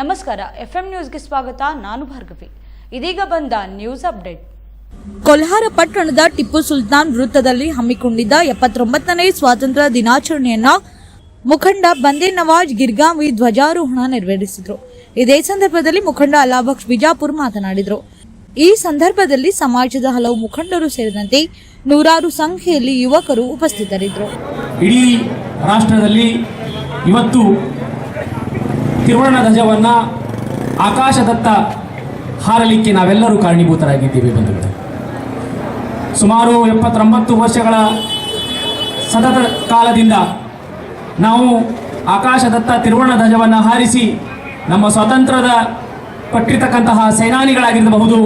ನಮಸ್ಕಾರ ಎಫ್ಎಂ ನ್ಯೂಸ್ಗೆ ಸ್ವಾಗತ ನಾನು ಭಾರ್ಗವಿ. ಇದೀಗ ಬಂದ ನ್ಯೂಸ್ ಅಪ್ಡೇಟ್. ಕೊಲ್ಹಾರ ಪಟ್ಟಣದ ಟಿಪ್ಪು ಸುಲ್ತಾನ್ ವೃತ್ತದಲ್ಲಿ ಹಮ್ಮಿಕೊಂಡಿದ್ದ ಎಪ್ಪತ್ತೊಂಬತ್ತನೇ ಸ್ವಾತಂತ್ರ್ಯ ದಿನಾಚರಣೆಯನ್ನ ಮುಖಂಡ ಬಂದೇ ನವಾಜ್ ಗಿರ್ಗಾಂವಿ ಧ್ವಜಾರೋಹಣ ನೆರವೇರಿಸಿದ್ರು. ಇದೇ ಸಂದರ್ಭದಲ್ಲಿ ಮುಖಂಡ ಅಲಾಬಕ್ಷ್ ಬಿಜಾಪುರ್ ಮಾತನಾಡಿದರು. ಈ ಸಂದರ್ಭದಲ್ಲಿ ಸಮಾಜದ ಹಲವು ಮುಖಂಡರು ಸೇರಿದಂತೆ ನೂರಾರು ಸಂಖ್ಯೆಯಲ್ಲಿ ಯುವಕರು ಉಪಸ್ಥಿತರಿದ್ದರು. ಇಡೀ ರಾಷ್ಟ್ರದಲ್ಲಿ ಇವತ್ತು ತ್ರಿವರ್ಣ ಧ್ವಜವನ್ನು ಆಕಾಶದತ್ತ ಹಾರಲಿಕ್ಕೆ ನಾವೆಲ್ಲರೂ ಕಾರಣೀಭೂತರಾಗಿದ್ದೀವಿ ಬಂಧುಗಳೇ. ಸುಮಾರು ಎಪ್ಪತ್ತೊಂಬತ್ತು ವರ್ಷಗಳ ಸತತ ಕಾಲದಿಂದ ನಾವು ಆಕಾಶದತ್ತ ತ್ರಿವರ್ಣ ಧ್ವಜವನ್ನು ಹಾರಿಸಿ ನಮ್ಮ ಸ್ವಾತಂತ್ರ್ಯದ ಪಟ್ಟಿರ್ತಕ್ಕಂತಹ ಸೇನಾನಿಗಳಾಗಿರಬಹುದು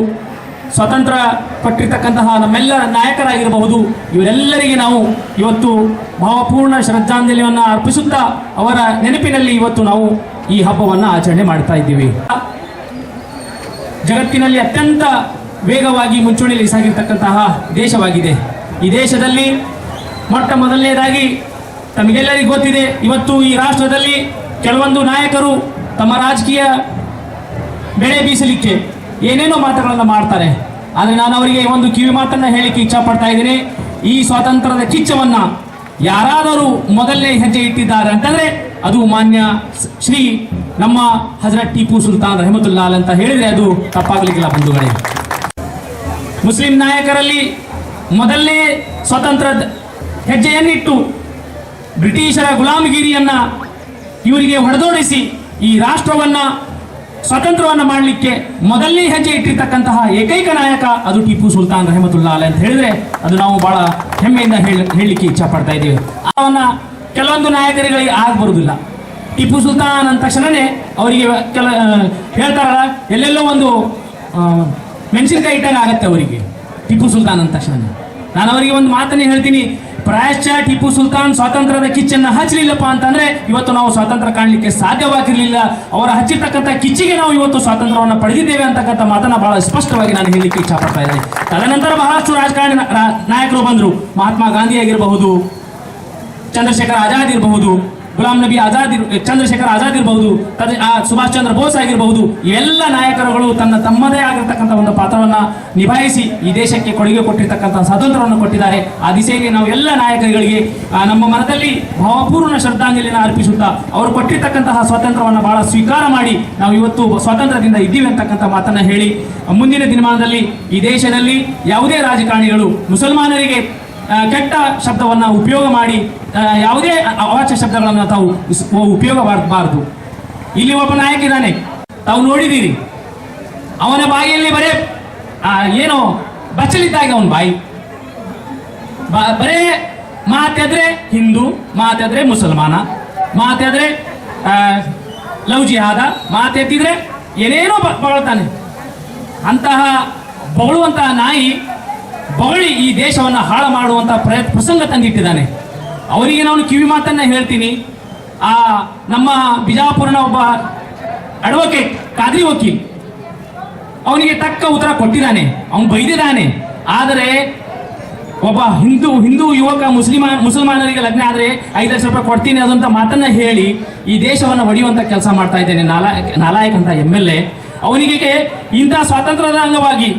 ಸ್ವತಂತ್ರ ಪಟ್ಟಿರ್ತಕ್ಕಂತಹ ನಮ್ಮೆಲ್ಲ ನಾಯಕರಾಗಿರಬಹುದು. ಇವರೆಲ್ಲರಿಗೆ ನಾವು ಇವತ್ತು ಭಾವಪೂರ್ಣ ಶ್ರದ್ಧಾಂಜಲಿಯನ್ನು ಅರ್ಪಿಸುತ್ತಾ ಅವರ ನೆನಪಿನಲ್ಲಿ ಇವತ್ತು ನಾವು ಈ ಹಬ್ಬವನ್ನು ಆಚರಣೆ ಮಾಡ್ತಾ ಇದ್ದೀವಿ. ಜಗತ್ತಿನಲ್ಲಿ ಅತ್ಯಂತ ವೇಗವಾಗಿ ಮುಂಚೂಣಿಯಲ್ಲಿ ಸಾಗಿರ್ತಕ್ಕಂತಹ ದೇಶವಾಗಿದೆ. ಈ ದೇಶದಲ್ಲಿ ಮೊಟ್ಟ ಮೊದಲನೇದಾಗಿ ತಮಗೆಲ್ಲರಿಗೂ ಗೊತ್ತಿದೆ, ಇವತ್ತು ಈ ರಾಷ್ಟ್ರದಲ್ಲಿ ಕೆಲವೊಂದು ನಾಯಕರು ತಮ್ಮ ರಾಜಕೀಯ ಬೆಳೆ ಬೀಸಲಿಕ್ಕೆ ಏನೇನೋ ಮಾತುಗಳನ್ನು ಮಾಡ್ತಾರೆ. ಆದರೆ ನಾನು ಅವರಿಗೆ ಒಂದು ಕಿವಿ ಮಾತನ್ನ ಹೇಳಿಕ್ಕೆ ಇಚ್ಛಪಡ್ತಾ ಇದ್ದೀನಿ. ಈ ಸ್ವಾತಂತ್ರ್ಯದ ಕಿಚ್ಚವನ್ನ ಯಾರಾದರೂ ಮೊದಲನೇ ಹೆಜ್ಜೆ ಇಟ್ಟಿದ್ದಾರೆ ಅಂತಂದ್ರೆ ಅದು ಮಾನ್ಯ ಶ್ರೀ ನಮ್ಮ ಹಜರತ್ ಟಿಪು ಸುಲ್ತಾನ್ ರಹಮತುಲ್ಲಾಲ್ ಅಂತ ಹೇಳಿದ್ರೆ ಅದು ತಪ್ಪಾಗಲಿಕ್ಕಿಲ್ಲ ಬಂಧುಗಳೇ. ಮುಸ್ಲಿಂ ನಾಯಕರಲ್ಲಿ ಮೊದಲನೇ ಸ್ವಾತಂತ್ರ್ಯದ ಹೆಜ್ಜೆಯನ್ನಿಟ್ಟು ಬ್ರಿಟಿಷರ ಗುಲಾಮಗಿರಿಯನ್ನ ಇವರಿಗೆ ಹೊಡೆದೋಡಿಸಿ ಈ ರಾಷ್ಟ್ರವನ್ನ ಸ್ವತಂತ್ರವನ್ನ ಮಾಡಲಿಕ್ಕೆ ಮೊದಲನೇ ಹೆಜ್ಜೆ ಇಟ್ಟಿರ್ತಕ್ಕಂತಹ ಏಕೈಕ ನಾಯಕ ಅದು ಟಿಪ್ಪು ಸುಲ್ತಾನ್ ರಹಮತುಲ್ಲಾ ಅಲೆ ಅಂತ ಹೇಳಿದ್ರೆ ಅದು ನಾವು ಬಹಳ ಹೆಮ್ಮೆಯಿಂದ ಹೇಳ, ಹೇಳಲಿಕ್ಕೆ ಇಚ್ಛೆ ಪಡ್ತಾ ಇದ್ದೀವಿ. ಅವನ ಕೆಲವೊಂದು ನಾಯಕರುಗಳಿಗೆ ಆಗ ಟಿಪ್ಪು ಸುಲ್ತಾನ್ ಅಂದ ತಕ್ಷಣವೇ ಅವರಿಗೆ ಕೆಲ ಹೇಳ್ತಾರಲ್ಲ, ಎಲ್ಲೆಲ್ಲೋ ಒಂದು ಮೆಣಸಿನಕಾಯಿ ಇಟ್ಟಾಗ ಆಗತ್ತೆ ಅವರಿಗೆ. ಟಿಪ್ಪು ಸುಲ್ತಾನ್ ಅಂದ ತಕ್ಷಣ ನಾನು ಅವರಿಗೆ ಒಂದು ಮಾತನ್ನೇ ಹೇಳ್ತೀನಿ. ಪ್ರಾಯಶ್ಚ ಟಿಪ್ಪು ಸುಲ್ತಾನ್ ಸ್ವಾತಂತ್ರ್ಯದ ಕಿಚ್ಚನ್ನ ಹಚ್ಚಲಿಲ್ಲಪ್ಪ ಅಂತಂದ್ರೆ ಇವತ್ತು ನಾವು ಸ್ವಾತಂತ್ರ್ಯ ಕಾಣಲಿಕ್ಕೆ ಸಾಧ್ಯವಾಗಿರಲಿಲ್ಲ. ಅವರ ಹಚ್ಚಿರ್ತಕ್ಕಂಥ ಕಿಚ್ಚಿಗೆ ನಾವು ಇವತ್ತು ಸ್ವಾತಂತ್ರ್ಯವನ್ನು ಪಡೆದಿದ್ದೇವೆ ಅಂತಕ್ಕಂಥ ಮಾತನ್ನ ಬಹಳ ಸ್ಪಷ್ಟವಾಗಿ ನಾನು ಹೇಳಲಿಕ್ಕೆ ಇಚ್ಛಪಡ್ತಾ ಇದ್ದೇನೆ. ತದನಂತರ ಬಹಳಷ್ಟು ರಾಜಕಾರಣಿ ನಾಯಕರು ಬಂದರು. ಮಹಾತ್ಮ ಗಾಂಧಿ ಆಗಿರಬಹುದು, ಚಂದ್ರಶೇಖರ್ ಆಜಾದ್ ಇರಬಹುದು, ಗುಲಾಂ ನಬಿ ಆಜಾದ್ ಚಂದ್ರಶೇಖರ್ ಆಜಾದ್ ಇರಬಹುದು ಸುಭಾಷ್ ಚಂದ್ರ ಬೋಸ್ ಆಗಿರಬಹುದು. ಎಲ್ಲ ನಾಯಕರುಗಳು ತನ್ನ ತಮ್ಮದೇ ಆಗಿರ್ತಕ್ಕಂಥ ಪಾತ್ರವನ್ನ ನಿಭಾಯಿಸಿ ಈ ದೇಶಕ್ಕೆ ಕೊಡುಗೆ ಕೊಟ್ಟಿರ್ತಕ್ಕಂಥ ಸ್ವಾತಂತ್ರ್ಯವನ್ನು ಕೊಟ್ಟಿದ್ದಾರೆ. ಆ ದಿಸೆಯಲ್ಲಿ ನಾವು ಎಲ್ಲ ನಾಯಕರುಗಳಿಗೆ ನಮ್ಮ ಮನದಲ್ಲಿ ಭಾವಪೂರ್ಣ ಶ್ರದ್ಧಾಂಜಲಿಯನ್ನು ಅರ್ಪಿಸುತ್ತಾ ಅವರು ಕೊಟ್ಟಿರ್ತಕ್ಕಂತಹ ಸ್ವಾತಂತ್ರ್ಯವನ್ನು ಬಹಳ ಸ್ವೀಕಾರ ಮಾಡಿ ನಾವು ಇವತ್ತು ಸ್ವಾತಂತ್ರ್ಯದಿಂದ ಇದ್ದೀವಿ ಅಂತಕ್ಕಂಥ ಮಾತನ್ನ ಹೇಳಿ, ಮುಂದಿನ ದಿನಮಾನದಲ್ಲಿ ಈ ದೇಶದಲ್ಲಿ ಯಾವುದೇ ರಾಜಕಾರಣಿಗಳು, ಮುಸಲ್ಮಾನರಿಗೆ ಕೆಟ್ಟ ಶಬ್ದವನ್ನ ಉಪಯೋಗ ಮಾಡಿ ಯಾವುದೇ ಅವಾಚ್ಯ ಶಬ್ದಗಳನ್ನು ತಾವು ಉಪಯೋಗ ಮಾಡಬಾರದು ಇಲ್ಲಿ ಒಬ್ಬ ನಾಯಕ ಇದ್ದಾನೆ. ತಾವು ನೋಡಿದ್ದೀರಿ. ಅವನ ಬಾಯಿಯಲ್ಲಿ ಬರೇ ಆ, ಏನೋ ಬಚ್ಚಲಿದ್ದಾಗ ಅವನ ಬಾಯಿ. ಬರೇ ಮಾತಾದ್ರೆ ಹಿಂದೂ ಮಾತಾದ್ರೆ ಮುಸಲ್ಮಾನ ಮಾತಾದ್ರೆ ಲವ್ ಜಿಹಾದ ಮಾತೆತ್ತಿದ್ರೆ ಏನೇನೋ ಬಗಳ್ತಾನೆ ಅಂತಹ ಬೊಗಳುವಂತಹ ನಾಯಿ ಬೊಗಳಿ ಈ ದೇಶವನ್ನು ಹಾಳು ಮಾಡುವಂತಹ ಪ್ರಯತ್ನ ಪ್ರಸಂಗ ತಂದಿಟ್ಟಿದ್ದಾನೆ. ಅವರಿಗೆ ನಾನು ಕಿವಿ ಮಾತನ್ನ ಹೇಳ್ತೀನಿ. ಆ ನಮ್ಮ ಬಿಜಾಪುರನ ಒಬ್ಬ ಅಡ್ವೊಕೇಟ್ ಕಾದ್ರಿ ವಕೀಲ್. ಅವನಿಗೆ ತಕ್ಕ ಉತ್ತರ ಕೊಟ್ಟಿದ್ದಾನೆ. ಅವನು ಬೈದಿದ್ದಾನೆ. ಆದರೆ ಒಬ್ಬ ಹಿಂದೂ ಹಿಂದೂ ಯುವಕ ಮುಸ್ಲಿಮ, ಮುಸಲ್ಮಾನರಿಗೆ ಲಗ್ನ ಆದರೆ ಐದು ಲಕ್ಷ ರೂಪಾಯಿ ಕೊಡ್ತೀನಿ ಅದಂತ ಮಾತನ್ನ ಹೇಳಿ ಈ ದೇಶವನ್ನು ಒಡೆಯುವಂತ ಕೆಲಸ ಮಾಡ್ತಾ ಇದ್ದೇನೆ ನಾಲಾಯಕ ನಾಲಾಯಕ್ ಅಂತ ಎಂ ಎಲ್ ಎ. ಅವನಿಗೆ ಇಂತಹ ಸ್ವಾತಂತ್ರ್ಯದ ಅಂಗವಾಗಿ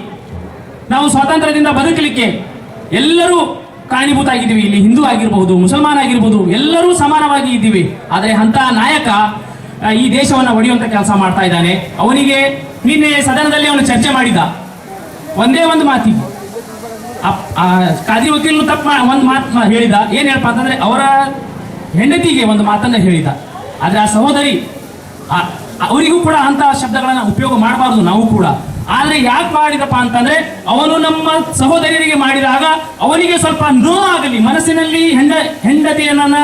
ನಾವು ಸ್ವಾತಂತ್ರ್ಯದಿಂದ ಬದುಕಲಿಕ್ಕೆ ಎಲ್ಲರೂ ಕಾರಣೀಭೂತ ಆಗಿದ್ದೀವಿ ಇಲ್ಲಿ ಹಿಂದೂ ಆಗಿರಬಹುದು ಮುಸಲ್ಮಾನ ಆಗಿರ್ಬೋದು, ಎಲ್ಲರೂ ಸಮಾನವಾಗಿ ಇದ್ದೀವಿ. ಆದರೆ ಅಂತಹ ನಾಯಕ ಈ ದೇಶವನ್ನು ಒಡೆಯುವಂತ ಕೆಲಸ ಮಾಡ್ತಾ ಇದ್ದಾನೆ. ಅವನಿಗೆ ನಿನ್ನೆ ಸದನದಲ್ಲಿ ಅವನು ಚರ್ಚೆ ಮಾಡಿದ. ಒಂದೇ ಒಂದು ಮಾತಿಗೆ. ಕಾದಿ ವಕೀಲನು ತಪ್ಪ ಒಂದು ಮಾತು ಹೇಳಿದ. ಏನು ಹೇಳಪ್ಪ ಅಂತಂದ್ರೆ ಅವರ ಹೆಂಡತಿಗೆ ಒಂದು ಮಾತನ್ನ ಹೇಳಿದ. ಆದ್ರೆ ಆ ಸಹೋದರಿ ಅವರಿಗೂ ಕೂಡ ಅಂತಹ ಶಬ್ದಗಳನ್ನು ಉಪಯೋಗ ಮಾಡಬಾರ್ದು, ನಾವು ಕೂಡ. ಆದ್ರೆ ಯಾಕೆ ಮಾಡಿದಪ್ಪ ಅಂತಂದ್ರೆ ಅವನು ನಮ್ಮ ಸಹೋದರಿಯರಿಗೆ ಮಾಡಿದಾಗ ಅವನಿಗೆ ಸ್ವಲ್ಪ ನೋವಾಗಲಿ, ಮನಸ್ಸಿನಲ್ಲಿ ಹೆಂಡ, ಹೆಂಡತಿಯನ್ನ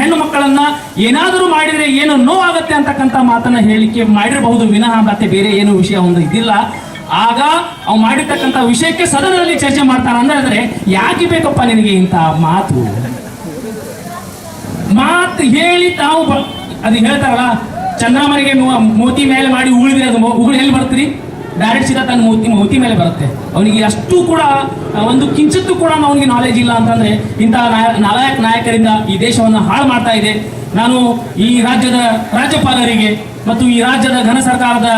ಹೆಣ್ಣು ಮಕ್ಕಳನ್ನ ಏನಾದರೂ ಮಾಡಿದ್ರೆ ಏನು ನೋವಾಗುತ್ತೆ ಅಂತಕ್ಕಂಥ ಮಾತನ್ನ ಹೇಳಿಕೆ ಮಾಡಿರಬಹುದು, ವಿನಃ ಮತ್ತೆ ಬೇರೆ ಏನು ವಿಷಯ ಒಂದು ಇದಿಲ್ಲ. ಆಗ ಅವ್ ಮಾಡಿರ್ತಕ್ಕಂಥ ವಿಷಯಕ್ಕೆ ಸದನದಲ್ಲಿ ಚರ್ಚೆ ಮಾಡ್ತಾನ ಅಂದ್ರೆ ಯಾಕೆ ಬೇಕಪ್ಪ ನಿನಗೆ ಇಂತಹ ಮಾತು? ಮಾತು ಹೇಳಿ ತಾವು ಅದು ಹೇಳ್ತಾರಲ್ಲ, ಚಂದ್ರಮನಿಗೆ ಮೋತಿ ಮೇಲೆ ಮಾಡಿ ಉಳಿದ್ರೆ ಅದು ಉಗುಳು ಎಲ್ಲಿ ಬರ್ತೀರಿ? ಡೈರೆಕ್ಟ್ ಸೀದಾ ತನ್ನ ಮೂತಿ ಮೂತಿ ಮೇಲೆ ಬರುತ್ತೆ. ಅವನಿಗೆ ಅಷ್ಟು ಕೂಡ ಒಂದು ಕಿಂಚಿತ್ತು ಕೂಡ ಅವನಿಗೆ ನಾಲೆಜ್ ಇಲ್ಲ ಅಂತಂದ್ರೆ ಇಂತಹ ನಾಲಾಯಕ್ ನಾಯಕರಿಂದ ಈ ದೇಶವನ್ನು ಹಾಳು ಮಾಡ್ತಾ ಇದೆ. ನಾನು ಈ ರಾಜ್ಯದ ರಾಜ್ಯಪಾಲರಿಗೆ ಮತ್ತು ಈ ರಾಜ್ಯದ ಘನ ಸರ್ಕಾರದ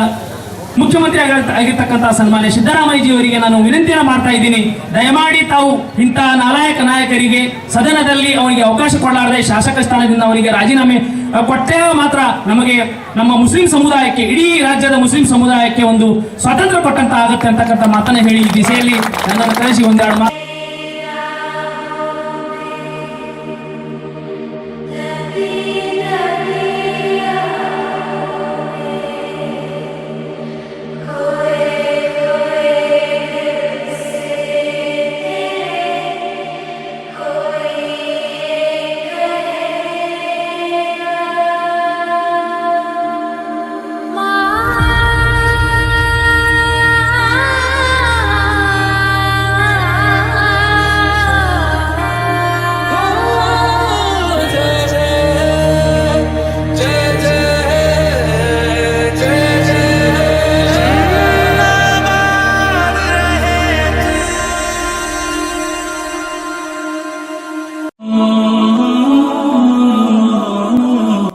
ಮುಖ್ಯಮಂತ್ರಿ ಆಗಿರ್ತ- ಆಗಿರ್ತಕ್ಕಂಥ ಸನ್ಮಾನ್ಯ ಸಿದ್ದರಾಮಯ್ಯಜಿ ಅವರಿಗೆ ನಾನು ವಿನಂತಿಯನ್ನು ಮಾಡ್ತಾ ಇದ್ದೀನಿ. ದಯಮಾಡಿ ತಾವು ಇಂತಹ ನಾಲಾಯಕ ನಾಯಕರಿಗೆ ಸದನದಲ್ಲಿ ಅವರಿಗೆ ಅವಕಾಶ ಕೊಡಲಾರದೆ ಶಾಸಕ ಸ್ಥಾನದಿಂದ ಅವರಿಗೆ ರಾಜೀನಾಮೆ ಕೊಟ್ಟೇ ಮಾತ್ರ ನಮಗೆ ನಮ್ಮ ಮುಸ್ಲಿಂ ಸಮುದಾಯಕ್ಕೆ, ಇಡೀ ರಾಜ್ಯದ ಮುಸ್ಲಿಂ ಸಮುದಾಯಕ್ಕೆ ಒಂದು ಸ್ವಾತಂತ್ರ್ಯ ಕೊಟ್ಟಂತ ಆಗುತ್ತೆ ಅಂತಕ್ಕಂಥ ಮಾತನ್ನ ಹೇಳಿ ಈ ದಿಸೆಯಲ್ಲಿ ನನ್ನನ್ನು ಕಳಿಸಿ ಒಂದೆರಡು ಮಾತು.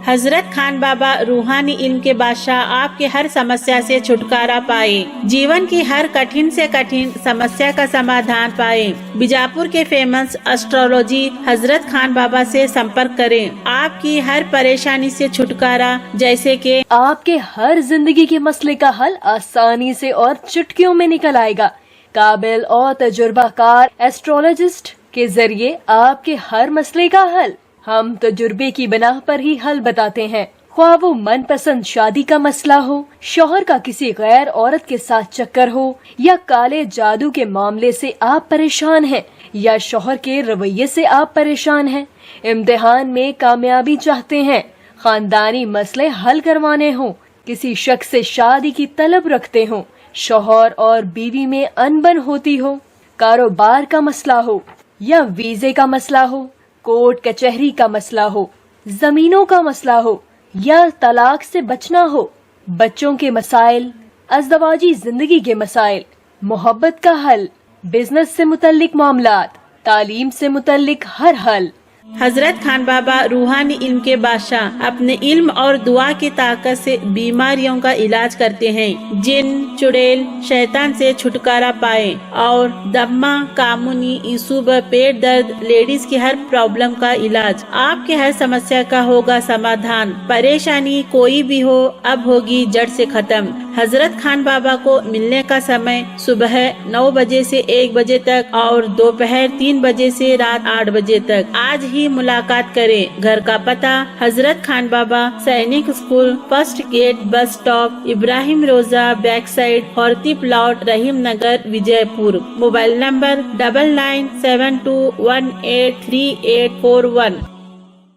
हज़रत खान बाबा रूहानी इल्म के बादशाह आपके हर समस्या से छुटकारा पाए। जीवन की हर कठिन से कठिन समस्या का समाधान पाए। बीजापुर के फ़ेमस एस्ट्रोलॉजी हज़रत खान बाबा से संपर्क करें। आपकी हर परेशानी से छुटकारा, जैसे कि आपके हर ज़िंदगी के मसले का हल आसानी से और चुटकियों में निकल आएगा। काबिल और तजुर्बाकार एस्ट्रोलॉजिस्ट के ज़रिए आपके हर मसले का हल। हम तजुर्बे की बिना पर ही हल बताते हैं। ख्वाह वो मनपसंद शादी का मसला हो, शोहर का किसी गैर औरत के साथ चक्कर हो, या काले जादू के मामले से आप परेशान हैं, या शोहर के रवैये से आप परेशान हैं। इम्तिहान में कामयाबी चाहते हैं, खानदानी मसले हल करवाने हो, किसी शख्स से शादी की तलब रखते हो, शोहर और बीवी में अनबन होती हो, कारोबार का मसला हो, या वीजे का मसला हो। कोर्ट कचहरी का मसला हो, जमीनों का मसला हो, या तलाक से बचना हो, बच्चों के मसाइल, अजदवाजी ज़िंदगी के मसाइल, मोहब्बत का हल, बिज़नेस से मुतलिक मामला तालीम से मुतलिक हर हल। हज़रत खान बाबा रूहानी इल्म के बादशाह अपने इल्म और दुआ की ताकत से बीमारियों का इलाज करते हैं। जिन, चुड़ैल, शैतान से छुटकारा पाए और दम्मा, कामुनी, ईसूब, पेट दर्द, लेडीज़ की हर प्रॉब्लम का इलाज। आपके हर समस्या का होगा समाधान। परेशानी कोई भी हो, अब होगी जड़ से खत्म। हज़रत खान बाबा को मिलने का समय सुबह नौ बजे से एक बजे तक और दोपहर तीन बजे से रात आठ बजे तक। आज ही मुलाकात करें। घर का पता, Hazrat Khan Baba, Sainik school, first gate, bus stop, Ibrahim Roza back side हॉर्ती plot Rahim Nagar, Vijayapur. Mobile number double nine seven two one eight three eight four one.